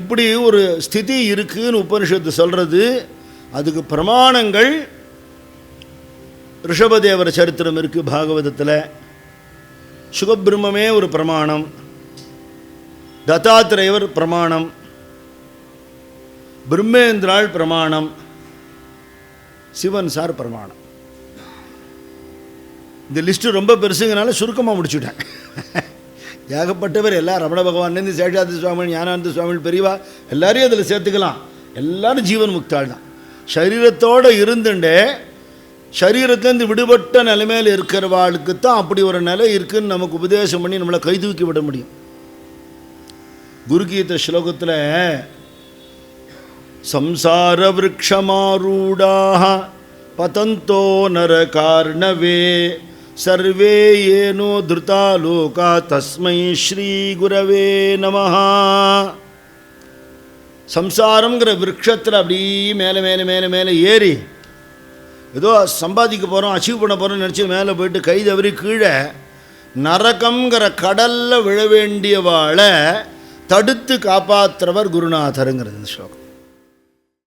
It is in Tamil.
இப்படி ஒரு ஸ்திதி இருக்குன்னு உபனிஷத்து சொல்கிறது அதுக்கு பிரமாணங்கள் ரிஷபதேவர சரித்திரம் இருக்குது பாகவதத்தில். சுகபிரம்மே ஒரு பிரமாணம். தத்தாத்திரேயர் பிரமாணம். பிரம்மேந்திராள் பிரமாணம். சிவன் சார் பிரமாணம். இந்த லிஸ்ட்டு ரொம்ப பெருசுங்கனால சுருக்கமாக முடிச்சுட்டேன். ஏகப்பட்டவர் எல்லாம் ரமண பகவான்லேருந்து சேஷாதி சுவாமி ஞானானந்த சுவாமி பெரியவா எல்லாரையும் அதில் சேர்த்துக்கலாம். எல்லாரும் ஜீவன் முக்தாள் தான். சரீரத்தோடு இருந்துட்டே சரீரத்துலேருந்து விடுபட்ட நிலைமையில் இருக்கிறவாளுக்கு தான் அப்படி ஒரு நிலை இருக்குதுன்னு நமக்கு உபதேசம் பண்ணி நம்மளை கைதூக்கி விட முடியும். குருகீத ஸ்லோகத்தில் சம்சார விரக்ஷமாரூடாக பதந்தோ நர கார்ணவே சர்வே ஏனோ धृता लोका தஸ்மை ஸ்ரீ குரவே நமஹா சம்சாரம்ங்கிற விரக்ஷத்தில் அப்படி மேலே மேலே மேலே மேலே ஏறி ஏதோ சம்பாதிக்க போகிறோம் அச்சீவ் பண்ண போகிறோம்னு நினச்சி மேலே போயிட்டு கை தவறி கீழே நரகங்கிற கடலில் விழ வேண்டியவாளை தடுத்து காப்பாற்றுறவர் குருநாதருங்கிறது இந்த ஸ்லோகம்.